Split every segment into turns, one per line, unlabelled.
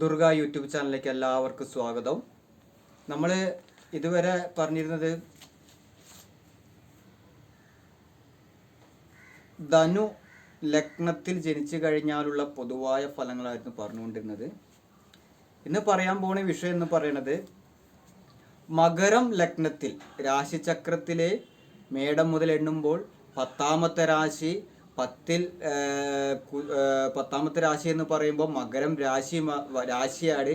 Durga YouTube ചാനലിലേക്ക് എല്ലാവർക്കും സ്വാഗതം. നമ്മൾ ഇതുവരെ പറഞ്ഞിരുന്നത് ധനു ലഗ്നത്തിൽ ജനിച്ചു കഴിഞ്ഞാലുള്ള പൊതുവായ ഫലങ്ങളായിരുന്നു പറഞ്ഞുകൊണ്ടിരുന്നത്. ഇന്ന് പറയാൻ പോണ വിഷയം എന്ന് പറയുന്നത് മകരം ലഗ്നത്തിൽ രാശിചക്രത്തിലെ മേടം മുതൽ എണ്ണുമ്പോൾ പത്താമത്തെ രാശി പത്തിൽ പത്താമത്തെ രാശി എന്ന് പറയുമ്പോൾ മകരം രാശി രാശിയാണ്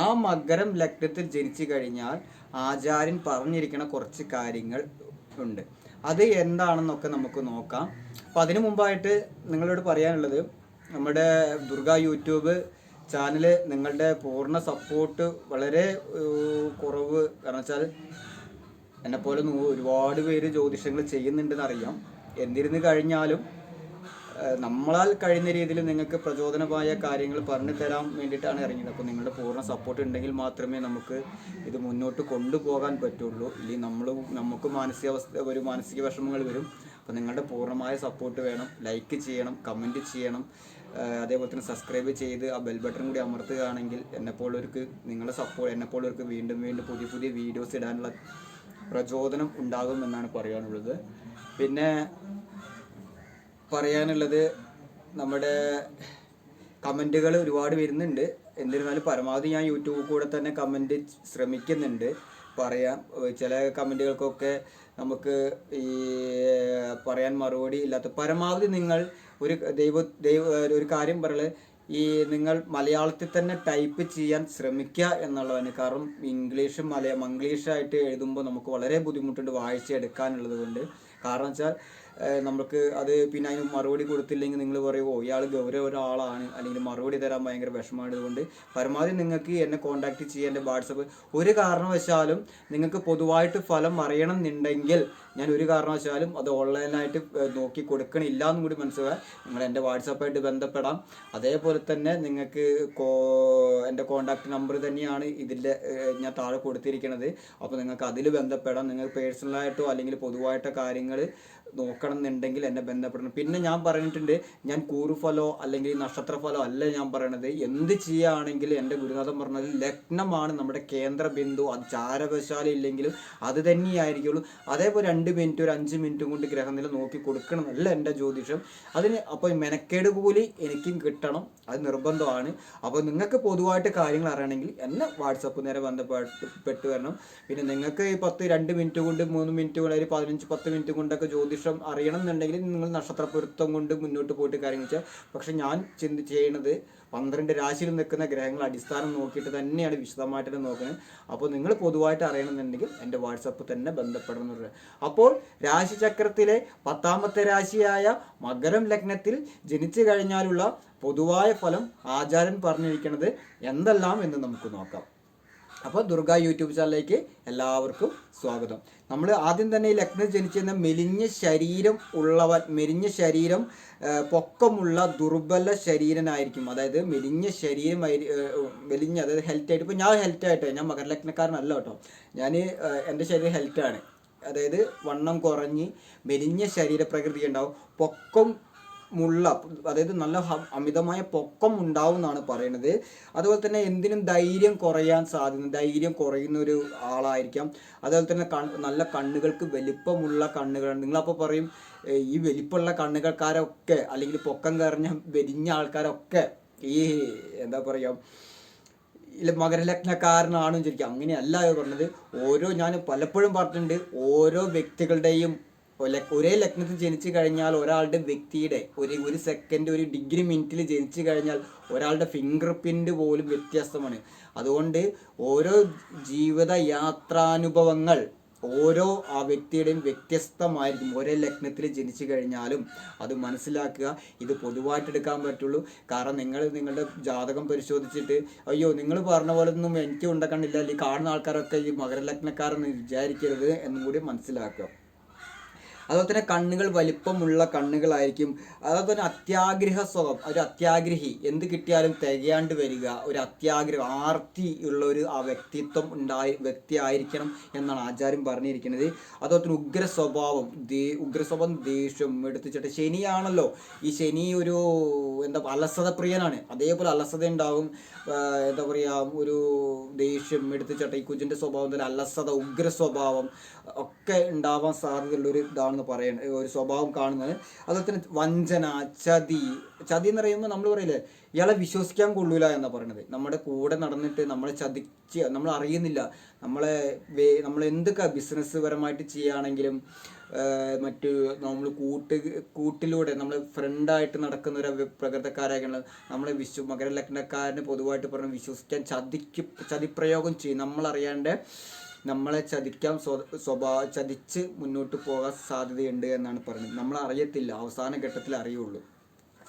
ആ മകരം ലഗ്നത്തിൽ ജനിച്ചു കഴിഞ്ഞാൽ ആചാര്യൻ പറഞ്ഞിരിക്കുന്ന കുറച്ച് കാര്യങ്ങൾ ഉണ്ട്. അത് എന്താണെന്നൊക്കെ നമുക്ക് നോക്കാം. അപ്പം അതിനു മുമ്പായിട്ട് നിങ്ങളോട് പറയാനുള്ളത് നമ്മുടെ ദുർഗ യൂട്യൂബ് ചാനൽ നിങ്ങളുടെ പൂർണ സപ്പോർട്ട് വളരെ കുറവ്. കാരണം വെച്ചാൽ എന്നെപ്പോലെ ഒരുപാട് പേര് ജ്യോതിഷങ്ങൾ ചെയ്യുന്നുണ്ടെന്ന് അറിയാം. എന്നിരുന്നു കഴിഞ്ഞാലും നമ്മളാൽ കഴിയുന്ന രീതിയിൽ നിങ്ങൾക്ക് പ്രചോദനമായ കാര്യങ്ങൾ പറഞ്ഞു തരാൻ വേണ്ടിയിട്ടാണ് ഇറങ്ങിയത്. അപ്പോൾ നിങ്ങളുടെ പൂർണ സപ്പോർട്ട് ഉണ്ടെങ്കിൽ മാത്രമേ നമുക്ക് ഇത് മുന്നോട്ട് കൊണ്ടുപോകാൻ പറ്റുള്ളൂ. ഇല്ലെങ്കിൽ നമ്മൾ നമുക്ക് മാനസികാവസ്ഥ ഒരു മാനസിക വിഷമങ്ങൾ വരും. അപ്പോൾ നിങ്ങളുടെ പൂർണമായ സപ്പോർട്ട് വേണം. ലൈക്ക് ചെയ്യണം കമന്റ് ചെയ്യണം. അതേപോലെ തന്നെ സബ്സ്ക്രൈബ് ചെയ്ത് ആ ബെൽ ബട്ടൺ കൂടി അമർത്തുകയാണെങ്കിൽ എന്നെപ്പോലവർക്ക് നിങ്ങളുടെ സപ്പോർട്ട് എന്നെപ്പോലവർക്ക് വീണ്ടും വീണ്ടും പുതിയ പുതിയ വീഡിയോസ് ഇടാനുള്ള പ്രചോദനം ഉണ്ടാകുമെന്നാണ് പറയാനുള്ളത്. പിന്നെ പറയാനുള്ളത് നമ്മുടെ കമന്റുകൾ ഒരുപാട് വരുന്നുണ്ട്. എന്നിരുന്നാലും പരമാവധി ഞാൻ യൂട്യൂബിൽ കൂടെ തന്നെ കമന്റ് ശ്രമിക്കുന്നുണ്ട്. പറയാം ചില കമന്റുകൾക്കൊക്കെ നമുക്ക് ഈ പറയാൻ മറുപടി ഇല്ലാത്ത പരമാവധി നിങ്ങൾ ഒരു ദൈവ ദൈവ ഒരു കാര്യം പറയുന്നത് ഈ നിങ്ങൾ മലയാളത്തിൽ തന്നെ ടൈപ്പ് ചെയ്യാൻ ശ്രമിക്കുക എന്നുള്ളതാണ്. കാരണം ഇംഗ്ലീഷ് മലയാളം മംഗ്ലീഷായിട്ട് എഴുതുമ്പോൾ നമുക്ക് വളരെ ബുദ്ധിമുട്ടുണ്ട് വായിച്ചെടുക്കാനുള്ളത് കൊണ്ട്. കാരണം വെച്ചാൽ നമുക്ക് അത് പിന്നെ അതിന് മറുപടി കൊടുത്തില്ലെങ്കിൽ നിങ്ങൾ പറയുമോ ഇയാൾ ഗൗരവ ഒരാളാണ്. അല്ലെങ്കിൽ മറുപടി തരാൻ ഭയങ്കര വിഷമമാണ് പരമാവധി നിങ്ങൾക്ക് എന്നെ കോൺടാക്ട് ചെയ്യാൻ എന്റെ വാട്സപ്പ്. ഒരു കാരണവശാലും നിങ്ങൾക്ക് പൊതുവായിട്ട് ഫലം അറിയണം എന്നുണ്ടെങ്കിൽ ഞാൻ ഒരു കാരണവശാലും അത് ഓൺലൈനായിട്ട് നോക്കി കൊടുക്കണില്ല എന്നും കൂടി മനസ്സിലാക്കുക നിങ്ങൾ എന്റെ വാട്സപ്പായിട്ട് ബന്ധപ്പെടാം. അതേപോലെ തന്നെ നിങ്ങൾക്ക് കോ എന്റെ കോൺടാക്ട് നമ്പർ തന്നെയാണ് ഇതിന്റെ ഞാൻ താഴെ കൊടുത്തിരിക്കുന്നത് അപ്പോൾ നിങ്ങൾക്ക് അതിൽ ബന്ധപ്പെടാം. നിങ്ങൾ പേഴ്സണലായിട്ടോ അല്ലെങ്കിൽ പൊതുവായിട്ടോ കാര്യങ്ങൾ നോക്കണം എന്നുണ്ടെങ്കിൽ എന്നെ ബന്ധപ്പെടണം. പിന്നെ ഞാൻ പറഞ്ഞിട്ടുണ്ട് ഞാൻ കൂറുഫലോ അല്ലെങ്കിൽ നക്ഷത്രഫലോ അല്ല ഞാൻ പറയണത്. എന്ത് ചെയ്യുകയാണെങ്കിലും എന്റെ ഗുരുനാഥൻ പറഞ്ഞത് ലഗ്നമാണ് നമ്മുടെ കേന്ദ്ര ബിന്ദു. അത് ചാരവശാല ഇല്ലെങ്കിലും അത് തന്നെയായിരിക്കുള്ളൂ. അതേപോലെ രണ്ട് മിനിറ്റ് ഒരു അഞ്ച് മിനിറ്റും കൊണ്ട് ഗ്രഹനില നോക്കി കൊടുക്കണം അല്ല എന്റെ ജ്യോതിഷം. അതിന് അപ്പോൾ മെനക്കേട് കൂലി എനിക്കും കിട്ടണം. അത് നിർബന്ധമാണ്. അപ്പോൾ നിങ്ങൾക്ക് പൊതുവായിട്ട് കാര്യങ്ങൾ അറിയണമെങ്കിൽ എന്നെ വാട്സപ്പ് നേരെ ബന്ധപ്പെട്ട് വരണം. പിന്നെ നിങ്ങൾക്ക് ഈ പത്ത് രണ്ട് മിനിറ്റ് കൊണ്ട് മൂന്ന് മിനിറ്റ് കൊണ്ട് ഒരു പതിനഞ്ച് പത്ത് മിനിറ്റ് കൊണ്ടൊക്കെ ജ്യോതിഷം അറിയണം എന്നുണ്ടെങ്കിൽ നിങ്ങൾ നക്ഷത്ര പൊരുത്തം കൊണ്ട് മുന്നോട്ട് പോയിട്ട് കാര്യങ്ങൾ വെച്ചാൽ പക്ഷെ ഞാൻ ചിന്തി ചെയ്യണത് പന്ത്രണ്ട് രാശിയിൽ നിൽക്കുന്ന ഗ്രഹങ്ങൾ അടിസ്ഥാനം നോക്കിയിട്ട് തന്നെയാണ് വിശദമായിട്ട് നോക്കുന്നത് അപ്പോൾ നിങ്ങൾ പൊതുവായിട്ട് അറിയണമെന്നുണ്ടെങ്കിൽ എന്റെ വാട്സപ്പ് തന്നെ ബന്ധപ്പെടണം എന്നുള്ളത് അപ്പോൾ രാശിചക്രത്തിലെ പത്താമത്തെ രാശിയായ മകരം ലഗ്നത്തിൽ ജനിച്ചു കഴിഞ്ഞാലുള്ള പൊതുവായ ഫലം ആചാരൻ പറഞ്ഞിരിക്കുന്നത് എന്തെല്ലാം എന്ന് നമുക്ക് നോക്കാം. അപ്പോൾ ദുർഗ യൂട്യൂബ് ചാനലിലേക്ക് എല്ലാവർക്കും സ്വാഗതം. നമ്മൾ ആദ്യം തന്നെ ഈ ലഗ്നം ജനിച്ചിരുന്ന മെലിഞ്ഞ ശരീരം ഉള്ളവൻ മെലിഞ്ഞ ശരീരം പൊക്കമുള്ള ദുർബല ശരീരനായിരിക്കും. അതായത് മെലിഞ്ഞ ശരീരം മെലിഞ്ഞ അതായത് ഹെൽത്തി ആയിട്ട്. ഇപ്പോൾ ഞാൻ ഹെൽത്തി ആയിട്ട് ഞാൻ മകരലഗ്നക്കാരനല്ല കേട്ടോ. ഞാൻ എന്റെ ശരീരം ഹെൽത്താണ് അതായത് വണ്ണം കുറഞ്ഞ് മെലിഞ്ഞ ശരീരപ്രകൃതി ഉണ്ടാവും പൊക്കം മുള്ള അതായത് നല്ല അമിതമായ പൊക്കം ഉണ്ടാവും എന്നാണ് പറയുന്നത് അതുപോലെ തന്നെ എന്തിനും ധൈര്യം കുറയാൻ സാധ്യത ധൈര്യം കുറയുന്ന ഒരു ആളായിരിക്കാം. അതുപോലെ തന്നെ നല്ല കണ്ണുകൾക്ക് വലിപ്പമുള്ള കണ്ണുകളാണ്. നിങ്ങളപ്പോൾ പറയും ഈ വലിപ്പമുള്ള കണ്ണുകൾക്കാരൊക്കെ അല്ലെങ്കിൽ പൊക്കം കറിഞ്ഞ വെരിഞ്ഞ ആൾക്കാരൊക്കെ ഈ എന്താ പറയുക മകരലഗ്നക്കാരനാണെന്ന് ചോദിക്കുക അങ്ങനെയല്ല പറഞ്ഞത്. ഓരോ ഞാൻ പലപ്പോഴും പറഞ്ഞിട്ടുണ്ട് ഓരോ വ്യക്തികളുടെയും ഒരേ ലഗ്നത്തിൽ ജനിച്ചു കഴിഞ്ഞാൽ ഒരാളുടെ വ്യക്തിയുടെ ഒരു ഒരു സെക്കൻഡ് ഒരു ഡിഗ്രി മിനിറ്റിൽ ജനിച്ചു കഴിഞ്ഞാൽ ഒരാളുടെ ഫിംഗർ പ്രിന്റ് പോലും വ്യത്യസ്തമാണ് അതുകൊണ്ട് ഓരോ ജീവിത യാത്രാനുഭവങ്ങൾ ഓരോ ആ വ്യക്തിയുടെയും വ്യത്യസ്തമായിരിക്കും. ഒരേ ലഗ്നത്തിൽ ജനിച്ചു കഴിഞ്ഞാലും അത് മനസ്സിലാക്കുക. ഇത് പൊതുവായിട്ട് എടുക്കാൻ പറ്റുള്ളൂ. കാരണം നിങ്ങൾ നിങ്ങളുടെ ജാതകം പരിശോധിച്ചിട്ട് അയ്യോ നിങ്ങൾ പറഞ്ഞ പോലെ ഒന്നും എനിക്ക് ഉണ്ടാക്കണില്ല അല്ലെങ്കിൽ കാണുന്ന ആൾക്കാരൊക്കെ ഈ മകരലഗ്നക്കാരെന്ന് വിചാരിക്കരുത് എന്നും കൂടി മനസ്സിലാക്കുക. അതുപോലെ തന്നെ കണ്ണുകൾ വലിപ്പമുള്ള കണ്ണുകളായിരിക്കും. അതുപോലെ തന്നെ അത്യാഗ്രഹ സ്വഭാവം ഒരു അത്യാഗ്രഹി. എന്ത് കിട്ടിയാലും തികയാണ്ട് വരിക ഒരു അത്യാഗ്രഹം ആർത്തി ഉള്ള ഒരു ആ വ്യക്തിത്വം ഉണ്ടായി വ്യക്തി ആയിരിക്കണം എന്നാണ് ആചാര്യം പറഞ്ഞിരിക്കുന്നത്. അതുപോലെ തന്നെ ഉഗ്ര സ്വഭാവം ഉഗ്ര സ്വഭാവം ദേഷ്യം എടുത്തിച്ചിട്ട് ശനിയാണല്ലോ. ഈ ശനി ഒരു എന്താ അലസത പ്രിയനാണ് അതേപോലെ അലസത ഉണ്ടാവും എന്താ പറയുക ഒരു ദേഷ്യം എടുത്തിച്ചട്ട ഈ കുജിന്റെ തന്നെ അലസത ഉഗ്ര സ്വഭാവം ഒക്കെ ഉണ്ടാവാൻ സാധ്യതയുള്ള ഒരു ഇതാണെന്ന് പറയുന്നത് ഒരു സ്വഭാവം കാണുന്നത്. അതുപോലെ തന്നെ വഞ്ചന ചതി. ചതി എന്ന് പറയുമ്പോൾ നമ്മൾ പറയില്ലേ ഇയാളെ വിശ്വസിക്കാൻ കൊള്ളൂല എന്നാണ് പറയുന്നത് നമ്മുടെ കൂടെ നടന്നിട്ട് നമ്മളെ ചതിച്ച് നമ്മൾ അറിയുന്നില്ല. നമ്മളെ നമ്മൾ എന്തൊക്കെ ബിസിനസ് പരമായിട്ട് ചെയ്യുകയാണെങ്കിലും മറ്റു നമ്മൾ കൂട്ട് കൂട്ടിലൂടെ നമ്മൾ ഫ്രണ്ടായിട്ട് നടക്കുന്ന ഒരു പ്രകൃതക്കാരായിരിക്കണം നമ്മളെ വിശ്വ മകരലഗ്നക്കാരന് പൊതുവായിട്ട് പറഞ്ഞ് വിശ്വസിക്കാൻ ചതിക്ക് ചതിപ്രയോഗം ചെയ്യും. നമ്മളറിയാണ്ട് നമ്മളെ ചതിക്കാൻ സ്വ- സ്വഭാവ ചതിച്ച് മുന്നോട്ട് പോകാൻ സാധ്യതയുണ്ട് എന്നാണ് പറയുന്നത്. നമ്മൾ അറിയത്തില്ല അവസാന ഘട്ടത്തിൽ അറിയുള്ളൂ.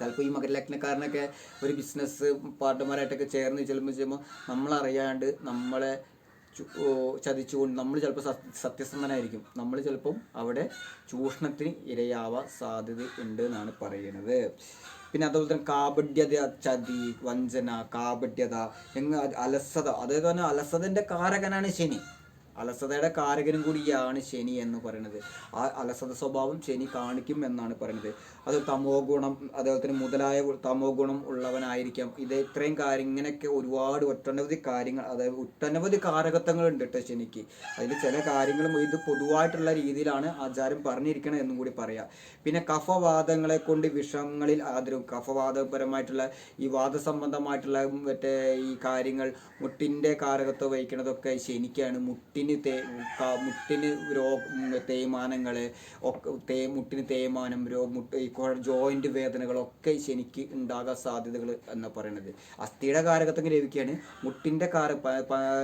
ചിലപ്പോൾ ഈ മകരലഗ്നക്കാരനൊക്കെ ഒരു ബിസിനസ് പാർട്ട്ണർമാരായിട്ടൊക്കെ ചേർന്ന് ചെല്ലുമ്പോൾ ചെയ്യുമ്പോൾ നമ്മളറിയാണ്ട് നമ്മളെ ചതിച്ചുകൊണ്ട് നമ്മൾ ചിലപ്പോൾ സത്യസന്ധനായിരിക്കും. നമ്മൾ ചിലപ്പം അവിടെ ചൂഷണത്തിന് ഇരയാവാൻ സാധ്യത ഉണ്ട് എന്നാണ് പറയുന്നത്. പിന്നെ അതുപോലെ തന്നെ കാപഡ്യത ചതി വഞ്ചന കാപഡ്യത എങ്ങ അലസത. അതേപോലെ തന്നെ അലസതന്റെ കാരകനാണ് ശനി. അലസതയുടെ കാരകനും കൂടിയാണ് ശനി എന്ന് പറയുന്നത്. ആ അലസത സ്വഭാവം ശനി കാണിക്കും എന്നാണ് പറയുന്നത്. അത് തമോ ഗുണം അതേപോലെ തന്നെ മുതലായ തമോ ഗുണം ഉള്ളവനായിരിക്കാം. ഇത് ഇത്രയും കാര്യം ഇങ്ങനെയൊക്കെ ഒരുപാട് ഒട്ടനവധി കാര്യങ്ങൾ അതായത് ഒട്ടനവധി കാരകത്വങ്ങൾ ഉണ്ട് കേട്ടോ ശനിക്ക്. അതിൽ ചില കാര്യങ്ങളും ഇത് പൊതുവായിട്ടുള്ള രീതിയിലാണ് ആചാരം പറഞ്ഞിരിക്കണം എന്നും കൂടി പറയാം. പിന്നെ കഫവാദങ്ങളെ കൊണ്ട് വിഷങ്ങളിൽ ആദരവും കഫവാദപരമായിട്ടുള്ള ഈ വാദസംബന്ധമായിട്ടുള്ള മറ്റേ ഈ കാര്യങ്ങൾ മുട്ടിന്റെ കാരകത്വം വഹിക്കുന്നതൊക്കെ ശനിക്കാണ്. മുട്ടിന് തേ ക- മുട്ടിന് രോ തേയ്മാനങ്ങൾ ഒക്കെ തേ മുട്ടിന് തേയ്മാനം രോ മുട്ട് ഈ ജോയിന്റ് വേദനകളൊക്കെ ശനിക്ക് ഉണ്ടാകാൻ സാധ്യതകൾ എന്ന് പറയുന്നത് അസ്ഥിയുടെ കാരകത്വം ലഭിക്കുകയാണ് മുട്ടിന്റെ കാര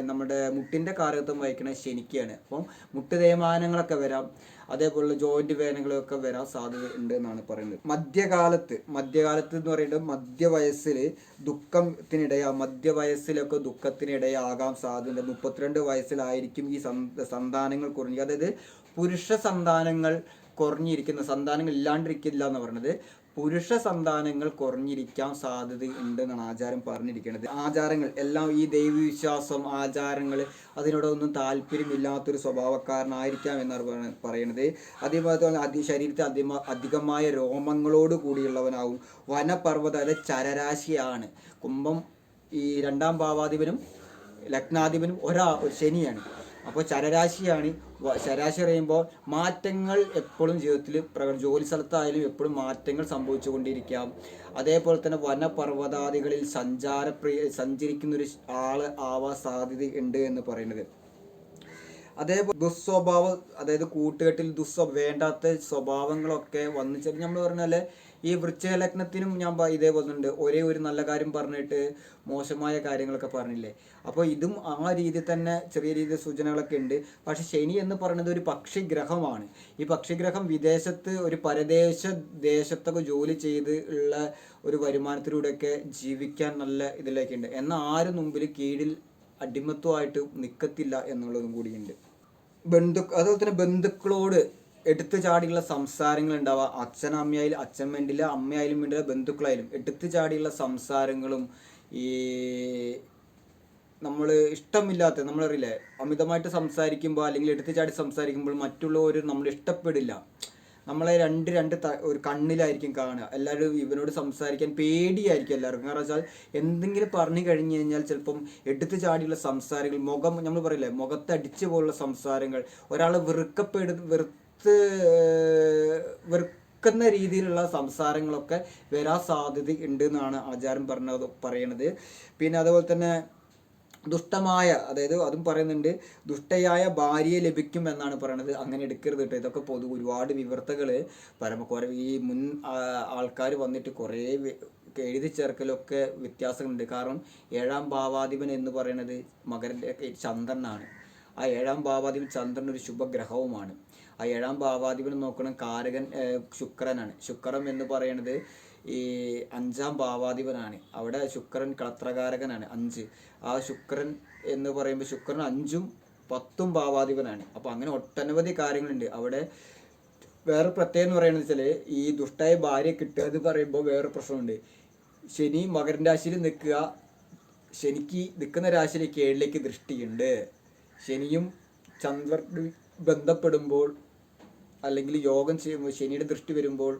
നമ്മുടെ മുട്ടിന്റെ കാരകത്വം വഹിക്കുന്നത് ശനിക്കാണ്. അപ്പം മുട്ട് തേയ്മാനങ്ങളൊക്കെ വരാം. അതേപോലുള്ള ജോയിന്റ് വേദനകളൊക്കെ വരാൻ സാധ്യത ഉണ്ട് എന്നാണ് പറയുന്നത്. മധ്യകാലത്ത് മധ്യകാലത്ത് എന്ന് പറയുന്നത് മധ്യവയസ്സിൽ ദുഃഖത്തിനിടയാ മധ്യവയസ്സിലൊക്കെ ദുഃഖത്തിനിടയാകാൻ സാധ്യത മുപ്പത്തിരണ്ട് വയസ്സിലായിരിക്കും ഈ സന്താനങ്ങൾ കുറഞ്ഞു അതായത് പുരുഷ സന്താനങ്ങൾ കുറഞ്ഞിരിക്കുന്ന സന്താനങ്ങൾ ഇല്ലാണ്ടിരിക്കില്ല എന്ന് പറയുന്നത്. പുരുഷ സന്താനങ്ങൾ കുറഞ്ഞിരിക്കാൻ സാധ്യത ഉണ്ട് എന്നാണ് ആചാരം പറഞ്ഞിരിക്കുന്നത്. ആചാരങ്ങൾ എല്ലാം ഈ ദൈവവിശ്വാസം ആചാരങ്ങൾ അതിനോടൊന്നും താല്പര്യമില്ലാത്തൊരു സ്വഭാവക്കാരനായിരിക്കാം എന്നാണ് പറയ- പറയുന്നത് അതേപോലെ തന്നെ അതി ശരീരത്തിൽ അധിക അധികമായ രോമങ്ങളോട് കൂടിയുള്ളവനാവും. വനപർവത അത് ചരരാശിയാണ്. കുംഭം ഈ രണ്ടാം ഭാവാധിപനും ലഗ്നാധിപനും ഒരാ ശനിയാണ്. അപ്പോൾ വ- ശരാശി പറയുമ്പോൾ മാറ്റങ്ങൾ എപ്പോഴും ജീവിതത്തിൽ പ്രക ജോലി സ്ഥലത്തായാലും എപ്പോഴും മാറ്റങ്ങൾ സംഭവിച്ചുകൊണ്ടിരിക്കാം അതേപോലെ തന്നെ വനപർവതാദികളിൽ സഞ്ചാരപ്രിയ സഞ്ചരിക്കുന്നൊരു ആൾ ആവാ സാധ്യത ഉണ്ട് എന്ന് പറയുന്നത്. അതേപോലെ ദുസ്വഭാവം അതായത് കൂട്ടുകെട്ടിൽ ദുസ്വ വേണ്ടാത്ത സ്വഭാവങ്ങളൊക്കെ വന്നു. നമ്മൾ പറഞ്ഞാൽ ഈ വൃശ്ചലഗ്നത്തിനും ഞാൻ ഇതേപോലെ ഉണ്ട് ഒരേ ഒരു നല്ല കാര്യം പറഞ്ഞിട്ട് മോശമായ കാര്യങ്ങളൊക്കെ പറഞ്ഞില്ലേ? അപ്പോൾ ഇതും ആ രീതിയിൽ തന്നെ ചെറിയ രീതിയിൽ സൂചനകളൊക്കെ ഉണ്ട്. പക്ഷെ ശനി എന്ന് പറയുന്നത് ഒരു പക്ഷിഗ്രഹമാണ്. ഈ പക്ഷിഗ്രഹം വിദേശത്ത് ഒരു പരദേശ ദേശത്തൊക്കെ ജോലി ചെയ്ത് ഉള്ള ഒരു വരുമാനത്തിലൂടെയൊക്കെ ജീവിക്കാൻ നല്ല ഇതിലേക്കുണ്ട്. എന്നാൽ ആരും മുമ്പിൽ കീഴിൽ അടിമത്വമായിട്ട് നിൽക്കത്തില്ല എന്നുള്ളതും കൂടിയുണ്ട്. ബന്ധു അതുപോലെ തന്നെ ബന്ധുക്കളോട് എടുത്തു ചാടിയുള്ള സംസാരങ്ങൾ ഉണ്ടാവുക അച്ഛൻ അമ്മയായാലും അച്ഛൻ വേണ്ടില്ല അമ്മയായാലും വേണ്ടില്ല ബന്ധുക്കളായാലും എടുത്തു ചാടിയുള്ള സംസാരങ്ങളും ഈ നമ്മൾ ഇഷ്ടമില്ലാത്ത നമ്മളറിയില്ലേ അമിതമായിട്ട് സംസാരിക്കുമ്പോൾ അല്ലെങ്കിൽ എടുത്തു ചാടി സംസാരിക്കുമ്പോൾ മറ്റുള്ളവർ നമ്മൾ ഇഷ്ടപ്പെടില്ല. നമ്മളെ രണ്ട് രണ്ട് ഒരു കണ്ണിലായിരിക്കും കാണുക. എല്ലാവരും ഇവനോട് സംസാരിക്കാൻ പേടിയായിരിക്കും എല്ലാവർക്കും. കാരണം വെച്ചാൽ എന്തെങ്കിലും പറഞ്ഞു കഴിഞ്ഞു കഴിഞ്ഞാൽ ചിലപ്പം എടുത്തു ചാടിയുള്ള സംസാരങ്ങൾ മുഖം നമ്മൾ പറയില്ലേ മുഖത്തടിച്ച് പോലുള്ള സംസാരങ്ങൾ ഒരാളെ വെറുക്കപ്പെടു വെറുത്ത് വെറുക്കുന്ന രീതിയിലുള്ള സംസാരങ്ങളൊക്കെ വരാൻ സാധ്യത ഉണ്ട് എന്നാണ് ആചാരം പറഞ്ഞത് പറയണത്. പിന്നെ അതുപോലെ തന്നെ ദുഷ്ടമായ അതായത് അതും പറയുന്നുണ്ട് ദുഷ്ടയായ ഭാര്യയെ ലഭിക്കും എന്നാണ് പറയുന്നത് അങ്ങനെ എടുക്കരുത് കേട്ടോ. ഇതൊക്കെ പൊതു ഒരുപാട് വിവർത്തകൾ പരമ കുറെ ഈ മുൻ ആൾക്കാർ വന്നിട്ട് കുറേ എഴുതി ചേർക്കലൊക്കെ വ്യത്യാസങ്ങളുണ്ട്. കാരണം ഏഴാം ഭാവാധിപൻ എന്ന് പറയുന്നത് മകരന്റെ ചന്ദ്രനാണ്. ആ ഏഴാം ഭാവാധിപൻ ചന്ദ്രൻ ഒരു ശുഭഗ്രഹവുമാണ്. ആ ഏഴാം ഭാവാധിപൻ നോക്കണം കാരകൻ ശുക്രനാണ്. ശുക്രം എന്ന് പറയുന്നത് ഈ അഞ്ചാം ഭാവാധിപനാണ്. അവിടെ ശുക്രൻ കളത്രകാരകനാണ് അഞ്ച്. ആ ശുക്രൻ എന്ന് പറയുമ്പോൾ ശുക്രൻ അഞ്ചും പത്തും ഭാവാധിപനാണ്. അപ്പോൾ അങ്ങനെ ഒട്ടനവധി കാര്യങ്ങളുണ്ട്. അവിടെ വേറെ പ്രത്യേകം എന്ന് പറയുന്നത് വെച്ചാൽ ഈ ദുഷ്ടായ ഭാര്യ കിട്ടുക എന്ന് പറയുമ്പോൾ വേറെ പ്രശ്നമുണ്ട്. ശനി മകരൻ രാശിയിൽ നിൽക്കുക ശനിക്ക് നിൽക്കുന്ന രാശിയിലേക്ക് ഏഴിലേക്ക് ദൃഷ്ടിയുണ്ട്. ശനിയും ചന്ദ്ര ബന്ധപ്പെടുമ്പോൾ അല്ലെങ്കിൽ യോഗം ചെയ്യുമ്പോൾ ശനിയുടെ ദൃഷ്ടി വരുമ്പോൾ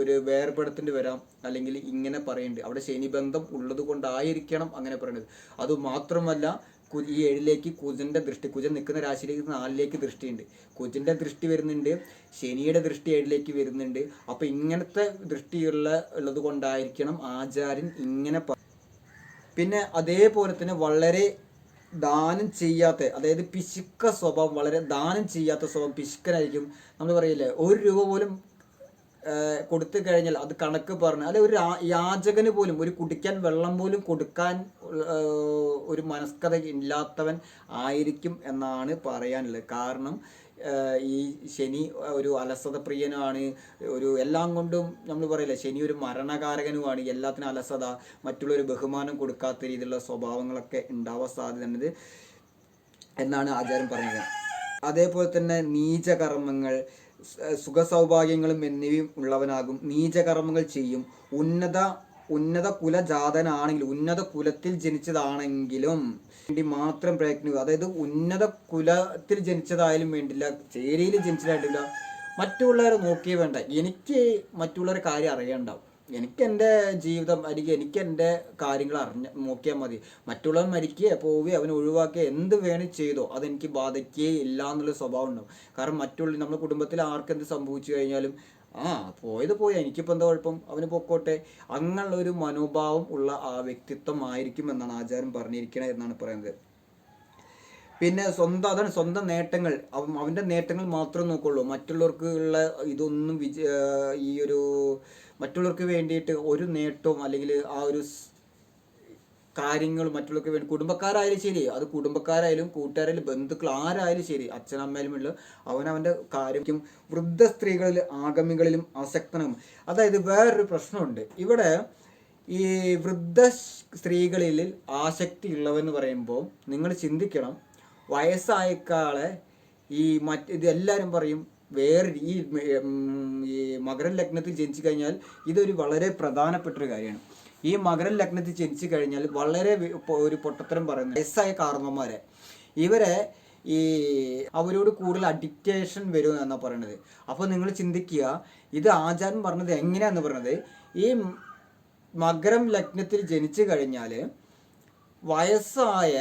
ഒരു വേർപെടുത്തേണ്ടി വരാം അല്ലെങ്കിൽ ഇങ്ങനെ പറയുന്നുണ്ട് അവിടെ ശനി ബന്ധം ഉള്ളത് കൊണ്ടായിരിക്കണം അങ്ങനെ പറയുന്നത് അത് മാത്രമല്ല ഈ ഏഴിലേക്ക് കുജന്റെ ദൃഷ്ടി കുജൻ നിൽക്കുന്ന രാശിയിലേക്ക് നാലിലേക്ക് ദൃഷ്ടിയുണ്ട്. കുജന്റെ ദൃഷ്ടി വരുന്നുണ്ട് ശനിയുടെ ദൃഷ്ടി ഏഴിലേക്ക് വരുന്നുണ്ട്. അപ്പോൾ ഇങ്ങനത്തെ ദൃഷ്ടിയുള്ള ഉള്ളത് കൊണ്ടായിരിക്കണം ആചാര്യൻ ഇങ്ങനെ പിന്നെ അതേപോലെ തന്നെ വളരെ ദാനം ചെയ്യാത്ത അതായത് പിശുക്ക സ്വഭാവം വളരെ ദാനം ചെയ്യാത്ത സ്വഭാവം പിശുക്കനായിരിക്കും. നമ്മൾ പറയില്ലേ ഒരു രൂപ പോലും കൊടുത്തു കഴിഞ്ഞാൽ അത് കണക്ക് പറഞ്ഞ് അല്ലെ ഒരു യാചകന് പോലും ഒരു കുടിക്കാൻ വെള്ളം പോലും കൊടുക്കാൻ ഒരു മനസ്കഥ ഇല്ലാത്തവൻ ആയിരിക്കും എന്നാണ് പറയാനുള്ളത്. കാരണം ഈ ശനി ഒരു അലസത പ്രിയനുമാണ് ഒരു എല്ലാം കൊണ്ടും നമ്മൾ പറയില്ല ശനി ഒരു മരണകാരകനുമാണ് എല്ലാത്തിനും അലസത മറ്റുള്ളൊരു ബഹുമാനം കൊടുക്കാത്ത രീതിയിലുള്ള സ്വഭാവങ്ങളൊക്കെ ഉണ്ടാവാൻ സാധ്യതയുണ്ട് എന്നാണ് ആചാരം പറയുന്നത്. അതേപോലെ തന്നെ നീചകർമ്മങ്ങൾ സുഖസൗഭാഗ്യങ്ങളും എന്നിവയും ഉള്ളവനാകും നീചകർമ്മങ്ങൾ ചെയ്യും ഉന്നത ഉന്നത കുലജാതനാണെങ്കിലും ഉന്നത കുലത്തിൽ ജനിച്ചതാണെങ്കിലും വേണ്ടി മാത്രം പ്രയത്നിക്കുക. അതായത് ഉന്നത കുലത്തിൽ ജനിച്ചതായാലും വേണ്ടില്ല ചേരിയിൽ ജനിച്ചതായിട്ടില്ല. മറ്റുള്ളവരെ നോക്കിയേ വേണ്ട. എനിക്ക് മറ്റുള്ളവരെ കാര്യം അറിയണ്ടാവും. എനിക്ക് എന്റെ ജീവിതം അല്ലെങ്കിൽ എനിക്ക് എന്റെ കാര്യങ്ങൾ അറിഞ്ഞ നോക്കിയാൽ മതി. മറ്റുള്ളവൻ മരിക്കുക പോവുകയോ അവനെ ഒഴിവാക്കുക എന്ത് വേണേൽ ചെയ്തോ അതെനിക്ക് ബാധിക്കുകയേ ഇല്ല എന്നുള്ള സ്വഭാവം ഉണ്ടാവും. കാരണം മറ്റുള്ള നമ്മുടെ കുടുംബത്തിൽ ആർക്കെന്ത് സംഭവിച്ചു കഴിഞ്ഞാലും ആ പോയത് പോയി. എനിക്കിപ്പോൾ എന്താ കുഴപ്പം? അവന് പൊക്കോട്ടെ. അങ്ങനെയുള്ള ഒരു മനോഭാവം ഉള്ള ആ വ്യക്തിത്വമായിരിക്കും എന്നാണ് ആചാരം പറഞ്ഞിരിക്കണത് എന്നാണ് പറയുന്നത്. പിന്നെ സ്വന്തം അതാണ് സ്വന്തം നേട്ടങ്ങൾ. അവൻ അവന്റെ നേട്ടങ്ങൾ മാത്രം നോക്കുള്ളൂ. മറ്റുള്ളവർക്ക് ഉള്ള ഇതൊന്നും വിജ ഈ ഒരു മറ്റുള്ളവർക്ക് വേണ്ടിയിട്ട് ഒരു നേട്ടവും അല്ലെങ്കിൽ ആ ഒരു കാര്യങ്ങൾ മറ്റുള്ളവർക്ക് വേണ്ടി കുടുംബക്കാരായാലും ശരി. അത് കുടുംബക്കാരായാലും കൂട്ടുകാരായാലും ബന്ധുക്കൾ ആരായാലും ശരി. അച്ഛനമ്മയിലും ഉള്ള. അവനവന്റെ കാര്യം വൃദ്ധ സ്ത്രീകളിൽ ആഗമികളിലും അസക്തനും അതായത് വേറൊരു പ്രശ്നമുണ്ട്. ഇവിടെ ഈ വൃദ്ധ സ്ത്രീകളിൽ ആസക്തി ഉള്ളവെന്ന് പറയുമ്പോൾ നിങ്ങൾ ചിന്തിക്കണം. വയസ്സായക്കാളെ ഈ മറ്റ് ഇത് എല്ലാവരും പറയും വേറെ ഈ മകര ലഗ്നത്തിൽ ജനിച്ചു കഴിഞ്ഞാൽ ഇതൊരു വളരെ പ്രധാനപ്പെട്ട ഒരു കാര്യമാണ്. ഈ മകരൻ ലഗ്നത്തിൽ ജനിച്ചു കഴിഞ്ഞാൽ വളരെ ഒരു പൊട്ടത്തരം പറയുന്നത് വയസ്സായ കാർമ്മമാരെ ഇവരെ ഈ അവരോട് കൂടുതൽ അഡിക്റ്റേഷൻ വരും എന്നാണ് പറയണത്. അപ്പോൾ നിങ്ങൾ ചിന്തിക്കുക ഇത് ആചാരം പറഞ്ഞത് എങ്ങനെയാന്ന് പറഞ്ഞത് ഈ മകരം ലഗ്നത്തിൽ ജനിച്ചു കഴിഞ്ഞാൽ വയസ്സായ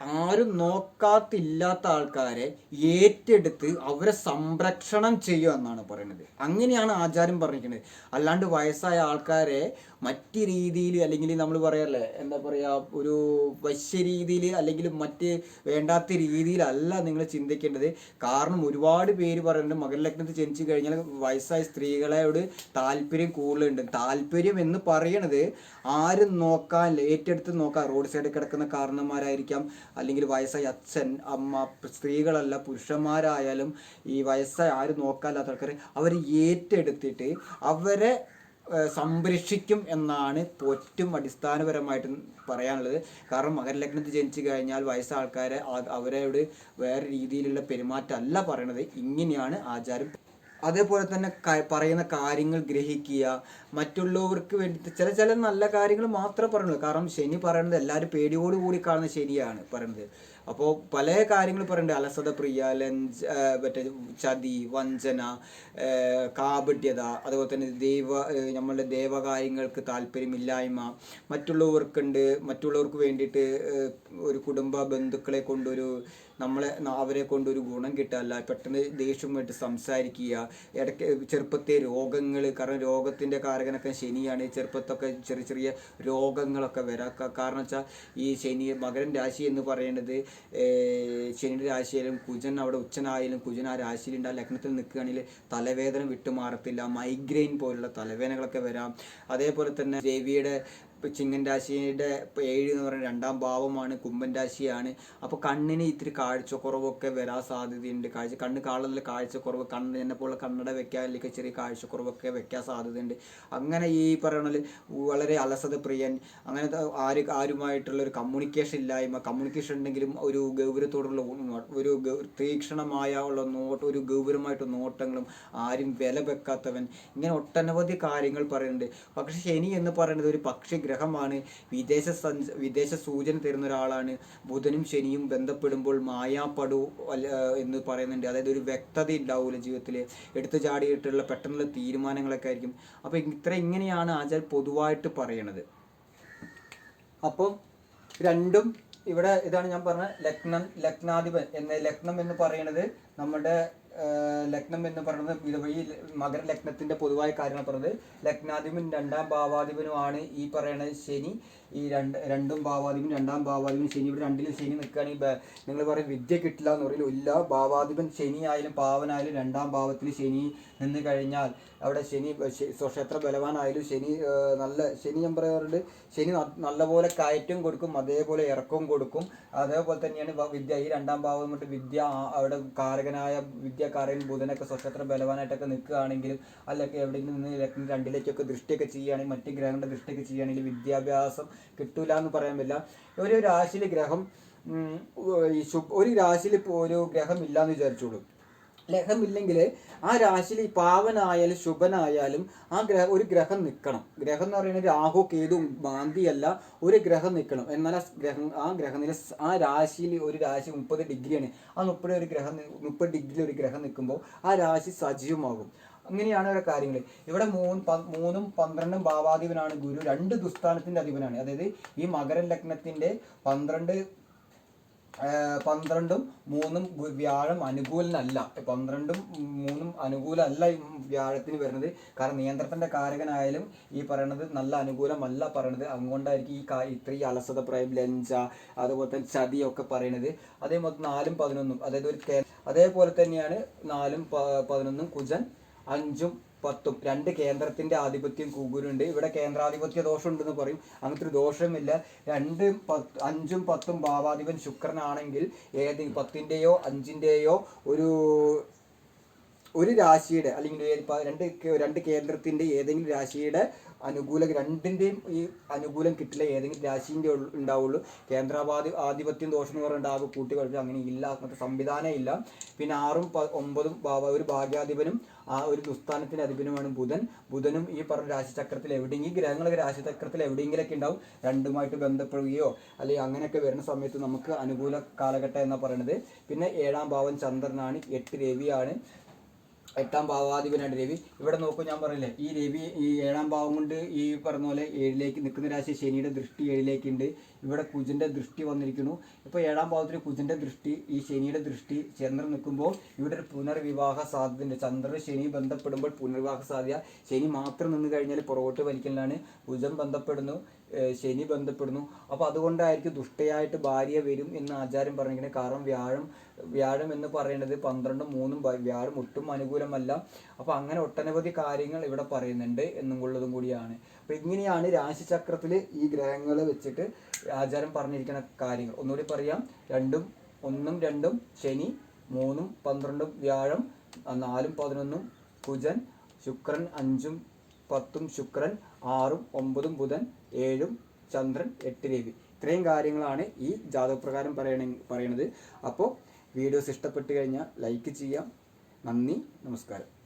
ആരും നോക്കാത്തില്ലാത്ത ആൾക്കാരെ ഏറ്റെടുത്ത് അവരെ സംരക്ഷണം ചെയ്യുക എന്നാണ് പറയുന്നത്. അങ്ങനെയാണ് ആചാരം പറഞ്ഞിരിക്കുന്നത്. അല്ലാണ്ട് വയസ്സായ ആൾക്കാരെ മറ്റ് രീതിയിൽ അല്ലെങ്കിൽ നമ്മൾ പറയാറില്ലേ എന്താ പറയുക ഒരു വശ്യ രീതിയിൽ അല്ലെങ്കിൽ മറ്റ് വേണ്ടാത്ത രീതിയിലല്ല നിങ്ങൾ ചിന്തിക്കേണ്ടത്. കാരണം ഒരുപാട് പേര് പറയുന്നുണ്ട് മകര ലഗ്നത്തിൽ ജനിച്ചു കഴിഞ്ഞാൽ വയസ്സായ സ്ത്രീകളോട് താല്പര്യം കൂടുതലുണ്ട്. താല്പര്യം എന്ന് പറയണത് ആരും നോക്കാൻ ഏറ്റെടുത്ത് നോക്കാം. റോഡ് സൈഡിൽ കിടക്കുന്ന കാരണന്മാരായിരിക്കാം അല്ലെങ്കിൽ വയസ്സായ അച്ഛൻ അമ്മ സ്ത്രീകളല്ല പുരുഷന്മാരായാലും ഈ വയസ്സായ ആരും നോക്കാല്ലാത്ത ആൾക്കാർ അവർ ഏറ്റെടുത്തിട്ട് അവരെ സംരക്ഷിക്കും എന്നാണ് പൊറ്റും അടിസ്ഥാനപരമായിട്ട് പറയാനുള്ളത്. കാരണം മകരലഗ്നത്തിൽ ജനിച്ചു കഴിഞ്ഞാൽ വയസ്സായ ആൾക്കാരെ അവരോട് വേറെ രീതിയിലുള്ള പെരുമാറ്റമല്ല പറയണത്. ഇങ്ങനെയാണ് ആചാരം അതേപോലെ തന്നെ പറയുന്ന കാര്യങ്ങൾ ഗ്രഹിക്കുക. മറ്റുള്ളവർക്ക് വേണ്ടി ചില ചില നല്ല കാര്യങ്ങൾ മാത്രമേ പറയുള്ളൂ. കാരണം ശനി പറയുന്നത് എല്ലാവരും പേടിയോടുകൂടി കാണുന്ന ശരിയാണ് പറയുന്നത്. അപ്പോൾ പല കാര്യങ്ങൾ പറയുന്നുണ്ട് അലസത പ്രിയ ലഞ്ച് മറ്റേ ചതി വഞ്ചന കാപഢ്യത അതുപോലെ തന്നെ ദൈവ നമ്മളുടെ ദേവകാര്യങ്ങൾക്ക് താല്പര്യമില്ലായ്മ മറ്റുള്ളവർക്കുണ്ട് മറ്റുള്ളവർക്ക് വേണ്ടിയിട്ട് ഒരു കുടുംബ ബന്ധുക്കളെ കൊണ്ടൊരു നമ്മളെ അവരെ കൊണ്ടൊരു ഗുണം കിട്ടാല്ല. പെട്ടെന്ന് ദേഷ്യമായിട്ട് സംസാരിക്കുക. ഇടയ്ക്ക് ചെറുപ്പത്തെ രോഗങ്ങൾ കാരണം രോഗത്തിന്റെ കാരകനൊക്കെ ശനിയാണ്. ചെറുപ്പത്തൊക്കെ ചെറിയ ചെറിയ രോഗങ്ങളൊക്കെ വരാം. കാരണം വെച്ചാൽ ഈ ശനി മകരൻ രാശി എന്ന് പറയുന്നത് ശനിയുടെ രാശിയിലും കുജൻ അവിടെ ഉച്ചനായാലും കുജൻ ആ രാശിയിലുണ്ട്. ആ ലഗ്നത്തിൽ നിൽക്കുകയാണെങ്കിൽ തലവേദന വിട്ടുമാറത്തില്ല. മൈഗ്രെയിൻ പോലുള്ള തലവേദനകളൊക്കെ വരാം. അതേപോലെ തന്നെ രവിയുടെ ഇപ്പം ചിങ്ങൻ രാശിയുടെ ഇപ്പം ഏഴ് എന്ന് പറയുന്ന രണ്ടാം ഭാവമാണ് കുംഭൻ രാശിയാണ്. അപ്പോൾ കണ്ണിന് ഇത്തിരി കാഴ്ചക്കുറവൊക്കെ വരാൻ സാധ്യതയുണ്ട്. കാഴ്ച കണ്ണ് കാണുന്നതിൽ കാഴ്ചക്കുറവ് കണ്ണ് എന്നെ പോലെ കണ്ണട വെക്കാൻ അല്ലെങ്കിൽ ചെറിയ കാഴ്ചക്കുറവൊക്കെ വെക്കാൻ സാധ്യതയുണ്ട്. അങ്ങനെ ഈ പറയണത് വളരെ അലസത പ്രിയൻ അങ്ങനെ ആര് ആരുമായിട്ടുള്ള ഒരു കമ്മ്യൂണിക്കേഷൻ ഇല്ലായ്മ കമ്മ്യൂണിക്കേഷൻ ഉണ്ടെങ്കിലും ഒരു ഗൗരവത്തോടുള്ള ഒരു തീക്ഷണമായ ഉള്ള നോട്ട് ഒരു ഗൗരവമായിട്ട് നോട്ടങ്ങളും ആരും വില വെക്കാത്തവൻ. ഇങ്ങനെ ഒട്ടനവധി കാര്യങ്ങൾ പറയുന്നുണ്ട്. പക്ഷെ ശനി എന്ന് പറയുന്നത് ഒരു പക്ഷി ഗ്രഹമാണ്. വിദേശ സഞ്ച വിദേശ സൂചന തരുന്ന ഒരാളാണ്. ബുധനും ശനിയും ബന്ധപ്പെടുമ്പോൾ മായാപ്പടു എന്ന് പറയുന്നുണ്ട്. അതായത് ഒരു വ്യക്തത ഉണ്ടാവില്ല ജീവിതത്തിൽ എടുത്തു ചാടിയിട്ടുള്ള പെട്ടെന്നുള്ള തീരുമാനങ്ങളൊക്കെ ആയിരിക്കും. അപ്പോൾ ഇത്ര ഇങ്ങനെയാണ് ആചാര്യ പൊതുവായിട്ട് പറയണത്. അപ്പം രണ്ടും ഇവിടെ ഇതാണ് ഞാൻ പറഞ്ഞ ലഗ്നം ലഗ്നാധിപൻ എന്ന ലഗ്നം എന്ന് പറയുന്നത് നമ്മുടെ ലഗ്നം എന്ന് പറയുന്നത് ഇത് ഈ മകര ലഗ്നത്തിന്റെ പൊതുവായ കാരണം പറയുന്നത് ലഗ്നാധിപനും രണ്ടാം ഭാവാധിപനുമാണ് ഈ പറയുന്ന ശനി. ഈ രണ്ട് രണ്ടും ഭാവാധിപൻ രണ്ടാം ഭാവാധിപൻ ശനി. ഇവിടെ രണ്ടിലും ശനി നിൽക്കുകയാണെങ്കിൽ നിങ്ങൾ പറയും വിദ്യ കിട്ടില്ല എന്ന് പറയില്ല ഭാവാധിപൻ ശനി ആയാലും പാവനായാലും രണ്ടാം ഭാവത്തിൽ ശനി നിന്ന് കഴിഞ്ഞാൽ അവിടെ ശനി ക്ഷേത്ര ബലവാനായാലും ശനി നല്ല ശനി ഞാൻ പറയാറുണ്ട് ശനി നല്ലപോലെ കയറ്റം കൊടുക്കും അതേപോലെ ഇറക്കവും കൊടുക്കും. അതേപോലെ തന്നെയാണ് വിദ്യ ഈ രണ്ടാം ഭാവം കൊണ്ട് വിദ്യ അവിടെ കാരകനായ വിദ്യാകാരൻ ബുധനൊക്കെ സ്വക്ഷേത്ര ബലവാനായിട്ടൊക്കെ നിൽക്കുകയാണെങ്കിലും അല്ലെങ്കിൽ എവിടെ നിന്ന് ലഗ്നം രണ്ടിലേക്കൊക്കെ ദൃഷ്ടിയൊക്കെ ചെയ്യുകയാണെങ്കിൽ മറ്റ് ഗ്രഹങ്ങളുടെ ദൃഷ്ടിയൊക്കെ ചെയ്യുകയാണെങ്കിൽ വിദ്യാഭ്യാസം കിട്ടൂല എന്ന് പറയാൻ പറ്റില്ല. ഒരു രാശിയിൽ ഗ്രഹം ഈ ഒരു രാശിയിൽ ഇപ്പോൾ ഒരു ഗ്രഹം ഇല്ലാന്ന് വിചാരിച്ചോളൂ. ഗ്രഹമില്ലെങ്കിൽ ആ രാശിയിൽ പാവനായാലും ശുഭനായാലും ആ ഗ്രഹ ഒരു ഗ്രഹം നിൽക്കണം ഗ്രഹം എന്ന് പറയുന്നത് രാഹു കേതു മാന്തിയല്ല ഒരു ഗ്രഹം നിൽക്കണം എന്നാൽ ആ ഗ്രഹം ആ ഗ്രഹനില ആ രാശിയിൽ ഒരു രാശി മുപ്പത് ഡിഗ്രിയാണ്. ആ മുപ്പത് ഒരു ഗ്രഹം മുപ്പത് ഡിഗ്രി ഒരു ഗ്രഹം നിൽക്കുമ്പോൾ ആ രാശി സജീവമാകും. അങ്ങനെയാണ് ഓരോ കാര്യങ്ങൾ. ഇവിടെ മൂന്ന് മൂന്നും പന്ത്രണ്ടും ഭാവാധിപനാണ് ഗുരു. രണ്ട് ദുസ്ഥാനത്തിന്റെ അധിപനാണ്. അതായത് ഈ മകര ലഗ്നത്തിന്റെ പന്ത്രണ്ട് പന്ത്രണ്ടും മൂന്നും വ്യാഴം അനുകൂലനല്ല. പന്ത്രണ്ടും മൂന്നും അനുകൂലമല്ല വ്യാഴത്തിന് വരുന്നത്. കാരണം നിയന്ത്രണത്തിന്റെ കാരകനായാലും ഈ പറയണത് നല്ല അനുകൂലമല്ല പറയണത്. അതുകൊണ്ടായിരിക്കും ഈ കാ- ഇത്രയും അലസത പ്രായം ലഞ്ച അതുപോലെ തന്നെ ചതിയൊക്കെ പറയണത്. അതേപോലെ നാലും പതിനൊന്നും അതായത് ഒരു അതേപോലെ തന്നെയാണ് നാലും പതിനൊന്നും കുജൻ അഞ്ചും പത്തും രണ്ട് കേന്ദ്രത്തിന്റെ ആധിപത്യം കൂകുരുണ്ട്. ഇവിടെ കേന്ദ്രാധിപത്യ ദോഷം ഉണ്ടെന്ന് പറയും. അങ്ങനത്തെ ഒരു ദോഷമില്ല. രണ്ട് പത്ത് അഞ്ചും പത്തും ഭാവാധിപൻ ശുക്രനാണെങ്കിൽ ഏത് പത്തിന്റെയോ അഞ്ചിന്റെയോ ഒരു ഒരു രാശിയുടെ അല്ലെങ്കിൽ രണ്ട് രണ്ട് കേന്ദ്രത്തിന്റെ ഏതെങ്കിലും രാശിയുടെ അനുകൂല രണ്ടിന്റെയും ഈ അനുകൂലം കിട്ടില്ല. ഏതെങ്കിലും രാശിന്റെ ഉണ്ടാവുള്ളൂ. കേന്ദ്രാപാധി ആധിപത്യം ദോഷം എന്ന് പറഞ്ഞിട്ട് ആകെ കൂട്ടി കുഴപ്പം അങ്ങനെ ഇല്ല അങ്ങനത്തെ സംവിധാനം ഇല്ല. പിന്നെ ആറും ഒമ്പതും ഒരു ഭാഗ്യാധിപനും ആ ഒരു ദുസ്ഥാനത്തിന്റെ അധിപനുമാണ് ബുധൻ. ബുധനും ഈ പറഞ്ഞ രാശിചക്രത്തിൽ എവിടെയെങ്കിലും ഗ്രഹങ്ങളൊക്കെ രാശിചക്രത്തിൽ എവിടെയെങ്കിലൊക്കെ ഉണ്ടാവും. രണ്ടുമായിട്ട് ബന്ധപ്പെടുകയോ അല്ലെങ്കിൽ അങ്ങനെയൊക്കെ വരുന്ന സമയത്ത് നമുക്ക് അനുകൂല കാലഘട്ടം എന്ന് പറയുന്നത് പിന്നെ ഏഴാം ഭാവം ചന്ദ്രനാണ്. എട്ട് രവിയാണ്. എട്ടാം ഭാവാധിപനാണ് രവി. ഇവിടെ നോക്കൂ ഞാൻ പറഞ്ഞില്ലേ ഈ രവി ഈ ഏഴാം ഭാവം കൊണ്ട് ഈ പറഞ്ഞ പോലെ ഏഴിലേക്ക് നിൽക്കുന്ന രാശി ശനിയുടെ ദൃഷ്ടി ഏഴിലേക്കുണ്ട്. ഇവിടെ കുജന്റെ ദൃഷ്ടി വന്നിരിക്കുന്നു. ഇപ്പോൾ ഏഴാം ഭാവത്തിൽ കുജന്റെ ദൃഷ്ടി ഈ ശനിയുടെ ദൃഷ്ടി ചന്ദ്രൻ നിൽക്കുമ്പോൾ ഇവിടെ ഒരു പുനർവിവാഹ സാധ്യതയുണ്ട്. ചന്ദ്രൻ ശനി ബന്ധപ്പെടുമ്പോൾ പുനർവിവാഹ സാധ്യത ശനി മാത്രം നിന്ന് കഴിഞ്ഞാൽ പുറകോട്ട് വലിക്കലാണ് കുജം ബന്ധപ്പെടുന്നു. ശനി ബന്ധപ്പെടുന്നു. അപ്പോൾ അതുകൊണ്ടായിരിക്കും ദുഷ്ടയായിട്ട് ഭാര്യ വരും എന്ന് ആചാരം പറഞ്ഞിരിക്കുന്നത്. കാരണം വ്യാഴം വ്യാഴം എന്ന് പറയുന്നത് പന്ത്രണ്ടും മൂന്നും വ്യാഴം ഒട്ടും അനുകൂലമല്ല. അപ്പോൾ അങ്ങനെ ഒട്ടനവധി കാര്യങ്ങൾ ഇവിടെ പറയുന്നുണ്ട് എന്നുള്ളതും കൂടിയാണ്. അപ്പോൾ ഇങ്ങനെയാണ് രാശിചക്രത്തിൽ ഈ ഗ്രഹങ്ങളെ വെച്ചിട്ട് ആചാരം പറഞ്ഞിരിക്കുന്ന കാര്യങ്ങൾ. ഒന്നുകൂടി പറയാം. രണ്ടും ഒന്നും രണ്ടും ശനി മൂന്നും പന്ത്രണ്ടും വ്യാഴം നാലും പതിനൊന്നും കുജൻ ശുക്രൻ അഞ്ചും പത്തും ശുക്രൻ ആറും ഒമ്പതും ബുധൻ ഏഴും ചന്ദ്രൻ എട്ട് രവി. ഇത്രയും കാര്യങ്ങളാണ് ഈ ജാതകപ്രകാരം പറയണ പറയണത്. അപ്പോൾ വീഡിയോസ് ഇഷ്ടപ്പെട്ട് കഴിഞ്ഞാൽ ലൈക്ക് ചെയ്യാം. നന്ദി നമസ്കാരം.